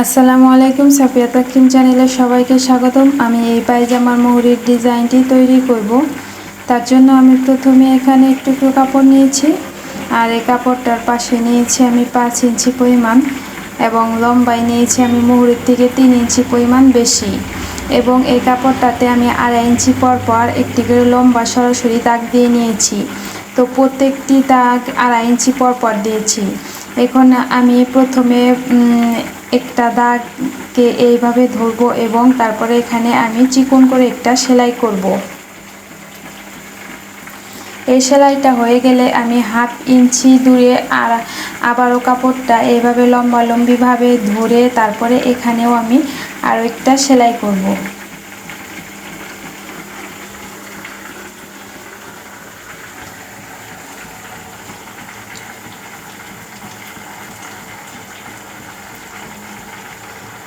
আসসালামু আলাইকুম, সাফিয়া তাকিম চ্যানেলে সবাইকে স্বাগতম। আমি এই পায়জামার মুহুরির ডিজাইনটি তৈরি করব। তার জন্য আমি প্রথমে এখানে একটু একটু কাপড় নিয়েছি আর এই কাপড়টার পাশে নিয়েছি আমি পাঁচ ইঞ্চি পরিমাণ এবং লম্বায় নিয়েছি আমি মুহুরির থেকে তিন ইঞ্চি পরিমাণ বেশি এবং এই কাপড়টাতে আমি আড়াই ইঞ্চি পর পর একটি করে লম্বা সরাসরি দাগ দিয়ে নিয়েছি। তো প্রত্যেকটি দাগ আড়াই ইঞ্চি পর পর দিয়েছি। এখন আমি প্রথমে একটা দাগকে এইভাবে ধরবো এবং তারপরে এখানে আমি চিকন করে একটা সেলাই করব। এই সেলাইটা হয়ে গেলে আমি হাফ ইঞ্চি দূরে আর আবারও কাপড়টা এইভাবে লম্বালম্বিভাবে ধরে তারপরে এখানেও আমি আরও একটা সেলাই করব।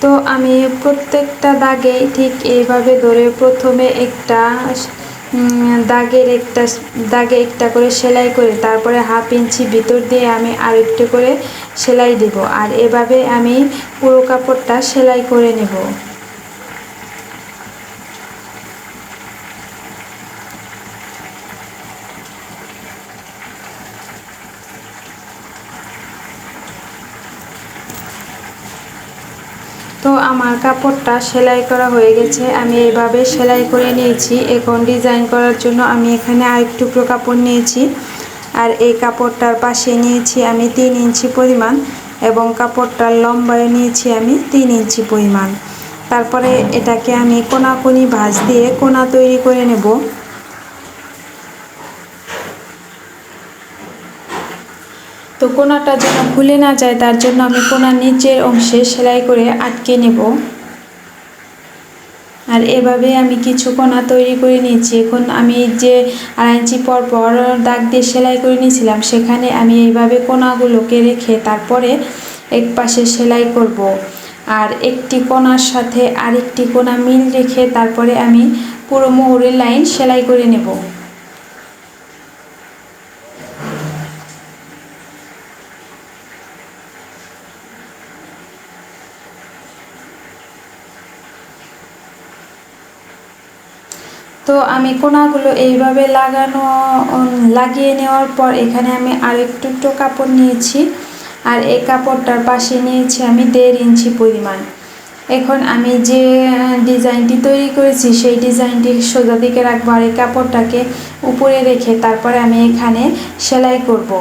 তো আমি প্রত্যেকটা দাগে ঠিক এইভাবে ধরে প্রথমে একটা দাগের একটা, দাগে একটা করে সেলাই করে তারপরে হাফ ইঞ্চি ভিতর দিয়ে আমি আরেকটু করে সেলাই দেব। আর এভাবে আমি পুরো কাপড়টা সেলাই করে নেব। তো আমার কাপড়টা সেলাই করা হয়ে গেছে। আমি এইভাবে সেলাই করে নিয়েছি। এখন ডিজাইন করার জন্য আমি এখানে আরেক টুকরো কাপড় নিয়েছি। আর এই কাপড়টার পাশে নিয়েছি আমি তিন ইঞ্চি পরিমাণ এবং কাপড়টার লম্বায় নিয়েছি আমি তিন ইঞ্চি পরিমাণ। তারপরে এটাকে আমি কোনাকুনি ভাঁজ দিয়ে কোনা তৈরি করে নেব। তো কোনাটা যেন খুলে না যায়, তার জন্য আমি কোনার নিচের অংশে সেলাই করে আটকে নেব। আর এভাবে আমি কিছু কোনা তৈরি করে নিয়েছি। এখন আমি যে আড়াই ইঞ্চি পর পর দাগ দিয়ে সেলাই করে নিয়েছিলাম, সেখানে আমি এইভাবে কোনাগুলোকে রেখে তারপরে এক পাশে সেলাই করব। আর একটি কোনার সাথে আরেকটি কোনা মিল রেখে তারপরে আমি পুরো মোহরের লাইন সেলাই করে নেব। তো আমি কোনাগুলো এইভাবে লাগানো লাগিয়ে নেওয়ার পর এখানে আমি আরেকটু একটু কাপড় নিয়েছি। আর এই কাপড়টার পাশে নিয়েছি আমি দেড় ইঞ্চি পরিমাণ। এখন আমি যে ডিজাইনটি তৈরি করেছি সেই ডিজাইনটি সোজা দিকে রাখব আর এই কাপড়টাকে উপরে রেখে তারপরে আমি এখানে সেলাই করব।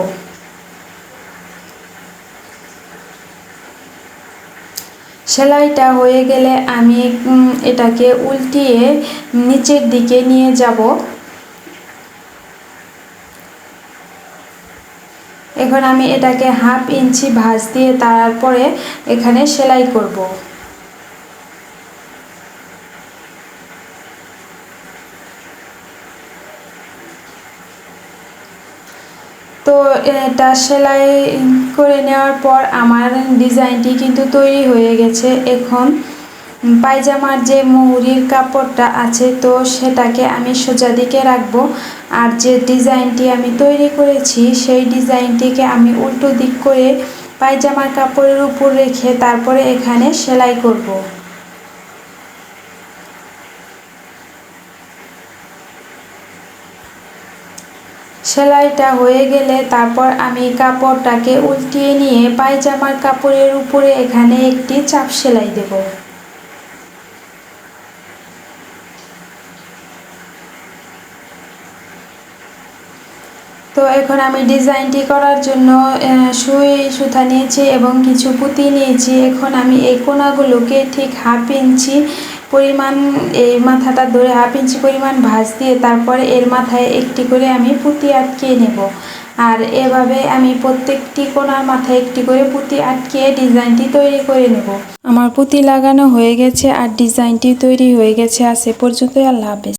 সেলাইটা হয়ে গেলে আমি এটাকে উল্টিয়ে নিচের দিকে নিয়ে যাব। এখন আমি এটাকে হাফ ইঞ্চি ভাঁজ দিয়ে তারপরে এখানে সেলাই করব। তো এটা সেলাই করে নেওয়ার পর আমার ডিজাইনটি কিন্তু তৈরি হয়ে গেছে এখন পায়জামার যে মৌরির কাপড়টা আছে, তো সেটাকে আমি সোজা দিকে রাখব আর যে ডিজাইনটি আমি তৈরি করেছি, সেই ডিজাইনটিকে আমি উল্টো দিক করে পায়জামার কাপড়ের উপর রেখে তারপরে এখানে সেলাই করব। সেলাইটা হয়ে গেলে তারপর আমি কাপড়টাকে উল্টিয়ে নিয়ে পায়জামার কাপড়ের উপরে এখানে একটি চাপ সেলাই দেব। তো এখন আমি ডিজাইনটি করার জন্য সুই, সুতা নিয়েছি এবং কিছু পুঁতি নিয়েছি। এখন আমি এই কোনাগুলোকে ঠিক হাফ ইঞ্চি পরিমাণ এই মাথাটা ধরে হাফ ইঞ্চি পরিমাণ ভাঁজ দিয়ে তারপরে এর মাথায় একটি করে আমি পুঁতি আটকিয়ে নেব। আর এভাবে আমি প্রত্যেকটি কোনার মাথায় একটি করে পুঁতি আটকিয়ে ডিজাইনটি তৈরি করে নেব। আমার পুঁতি লাগানো হয়ে গেছে আর ডিজাইনটি তৈরি হয়ে গেছে আর সে পর্যন্তই। আল্লাহ হাফেজ।